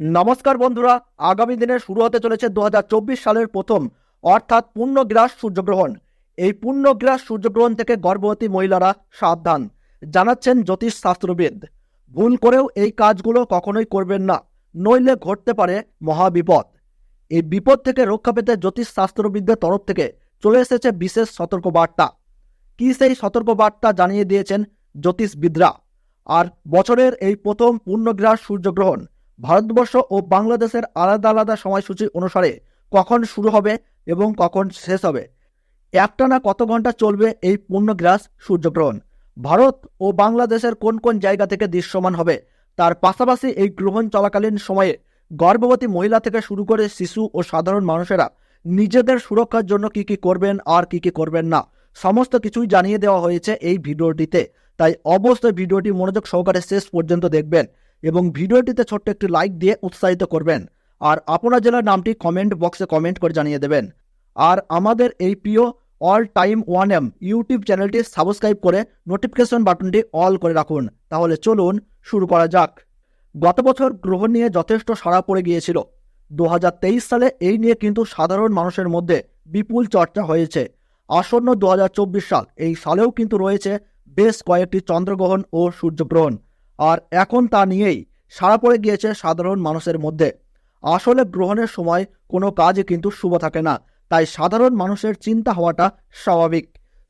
নমস্কার বন্ধুরা, আগামী দিনে শুরু হতে চলেছে দু হাজার চব্বিশ সালের প্রথম, অর্থাৎ পূর্ণগ্রাস সূর্যগ্রহণ। এই পূর্ণগ্রাস সূর্যগ্রহণ থেকে গর্ভবতী মহিলারা সাবধান, জানাচ্ছেন জ্যোতিষ শাস্ত্রবিদ। ভুল করেও এই কাজগুলো কখনোই করবেন না, নইলে ঘটতে পারে মহাবিপদ। এই বিপদ থেকে রক্ষা পেতে জ্যোতিষ শাস্ত্রবিদদের তরফ থেকে চলে এসেছে বিশেষ সতর্কবার্তা। কি সেই সতর্কবার্তা জানিয়ে দিয়েছেন জ্যোতিষবিদরা? আর বছরের এই প্রথম পূর্ণগ্রাস সূর্যগ্রহণ ভারতবর্ষ ও বাংলাদেশের আলাদা আলাদা সময়সূচি অনুসারে কখন শুরু হবে এবং কখন শেষ হবে? একটানা কত ঘণ্টা চলবে এই পূর্ণগ্রাস সূর্যগ্রহণ? ভারত ও বাংলাদেশের কোন কোন জায়গা থেকে দৃশ্যমান হবে? তার পাশাপাশি এই গ্রহণ চলাকালীন সময়ে গর্ভবতী মহিলা থেকে শুরু করে শিশু ও সাধারণ মানুষেরা নিজেদের সুরক্ষার জন্য কি কি করবেন আর কি কি করবেন না, সমস্ত কিছুই জানিয়ে দেওয়া হয়েছে এই ভিডিওটিতে। তাই অবশ্যই ভিডিওটি মনোযোগ সহকারে শেষ পর্যন্ত দেখবেন। এবং ভিডিওটিতে ছোট্ট একটি লাইক দিয়ে উৎসাহিত করবেন। আর আপনার জেলার নামটি কমেন্ট বক্সে কমেন্ট করে জানিয়ে দেবেন। আর আমাদের এই প্রিয় all time one M YouTube চ্যানেলটি সাবস্ক্রাইব করে নোটিফিকেশন বাটনটি অল করে রাখুন। তাহলে চলুন শুরু করা যাক। গত বছর গ্রহণ নিয়ে যথেষ্ট সাড়া পড়ে গিয়েছিল। দু হাজার তেইশ সালে এই নিয়ে কিন্তু সাধারণ মানুষের মধ্যে বিপুল চর্চা হয়েছে। আসন্ন দু হাজার চব্বিশ সাল এই সালেও কিন্তু রয়েছে বেশ কয়েকটি চন্দ্রগ্রহণ ও সূর্যগ্রহণ। আর এখন তা নিয়েই সাড়া পড়ে গিয়েছে সাধারণ মানুষের মধ্যে। আসলে গ্রহণের সময় কোনো কাজই কিন্তু শুভ থাকে না, তাই সাধারণ মানুষের চিন্তা হওয়াটা স্বাভাবিক।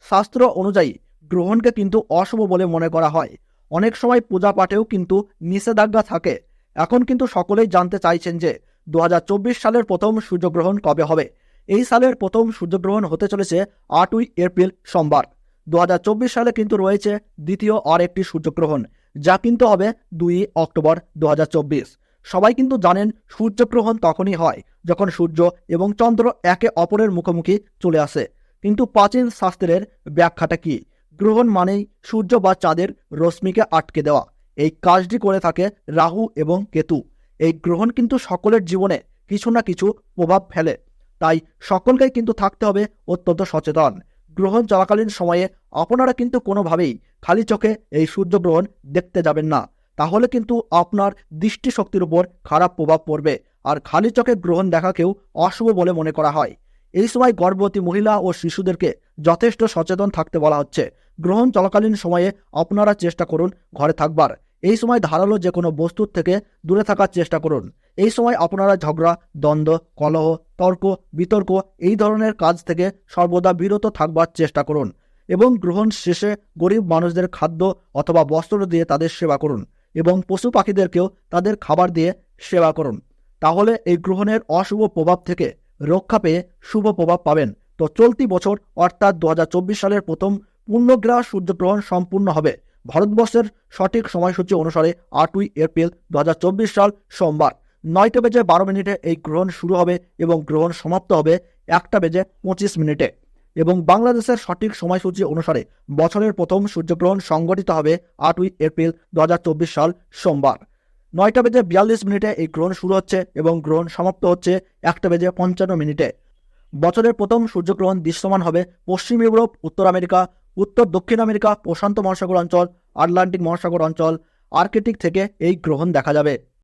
শাস্ত্র অনুযায়ী গ্রহণকে কিন্তু অশুভ বলে মনে করা হয়। অনেক সময় পূজা পাঠেও কিন্তু নিষেধাজ্ঞা থাকে। এখন কিন্তু সকলেই জানতে চাইছেন যে দু হাজার চব্বিশ সালের প্রথম সূর্যগ্রহণ কবে হবে? এই সালের প্রথম সূর্যগ্রহণ হতে চলেছে আটই এপ্রিল সোমবার। দু হাজার চব্বিশ সালে কিন্তু রয়েছে দ্বিতীয় আর একটি সূর্যগ্রহণ। যা কিন্তু হবে দুই অক্টোবর দু হাজার চব্বিশ। সবাই কিন্তু জানেন সূর্যগ্রহণ তখনই হয়, যখন সূর্য এবং চন্দ্র একে অপরের মুখোমুখি চলে আসে। কিন্তু প্রাচীন শাস্ত্রের ব্যাখ্যাটা কি? গ্রহণ মানেই সূর্য বা চাঁদের রশ্মিকে আটকে দেওয়া। এই কাজটি করে থাকে রাহু এবং কেতু। এই গ্রহণ কিন্তু সকলের জীবনে কিছু না কিছু প্রভাব ফেলে। তাই সকলকেই কিন্তু থাকতে হবে অত্যন্ত সচেতন। গ্রহণ চলাকালীন সময়ে আপনারা কিন্তু কোনোভাবেই খালি চোখে এই সূর্যগ্রহণ দেখতে যাবেন না। তাহলে কিন্তু আপনার দৃষ্টিশক্তির উপর খারাপ প্রভাব পড়বে আর খালি চোখে গ্রহণ দেখাকেও অশুভ বলে মনে করা হয়। এই সময় গর্ভবতী মহিলা ও শিশুদেরকে যথেষ্ট সচেতন থাকতে বলা হচ্ছে। গ্রহণ চলাকালীন সময়ে আপনারা চেষ্টা করুন ঘরে থাকবার। এই সময় ধারালো যে কোনো বস্তুর থেকে দূরে থাকার চেষ্টা করুন। এই সময় আপনারা ঝগড়া, দ্বন্দ্ব, কলহ, তর্ক, বিতর্ক এই ধরনের কাজ থেকে সর্বদা বিরত থাকবার চেষ্টা করুন। এবং গ্রহণ শেষে গরিব মানুষদের খাদ্য অথবা বস্ত্র দিয়ে তাদের সেবা করুন এবং পশু পাখিদেরকেও তাদের খাবার দিয়ে সেবা করুন। তাহলে এই গ্রহণের অশুভ প্রভাব থেকে রক্ষা পেয়ে শুভ প্রভাব পাবেন। তো চলতি বছর অর্থাৎ দু হাজার চব্বিশ সালের প্রথম পূর্ণগ্রাস সূর্যগ্রহণ সম্পূর্ণ হবে। ভারতবর্ষের সঠিক সময়সূচি অনুসারে আটই এপ্রিল দু হাজার চব্বিশ সাল সোমবার। নয়টা বেজে বারো মিনিটে এই গ্রহণ শুরু হবে এবং গ্রহণ সমাপ্ত হবে একটা বেজে পঁচিশ মিনিটে। এবং বাংলাদেশের সঠিক সময়সূচি অনুসারে বছরের প্রথম সূর্যগ্রহণ সংগঠিত হবে আটই এপ্রিল দু হাজার চব্বিশ সাল সোমবার। নয়টা বেজে বিয়াল্লিশ মিনিটে এই গ্রহণ শুরু হচ্ছে এবং গ্রহণ সমাপ্ত হচ্ছে একটা বেজে পঞ্চান্ন মিনিটে। বছরের প্রথম সূর্যগ্রহণ দৃশ্যমান হবে পশ্চিম ইউরোপ, উত্তর আমেরিকা, উত্তর দক্ষিণ আমেরিকা, প্রশান্ত মহাসাগর অঞ্চল, আটলান্টিক মহাসাগর অঞ্চল, আর্কেটিক থেকে এই গ্রহণ দেখা যাবে।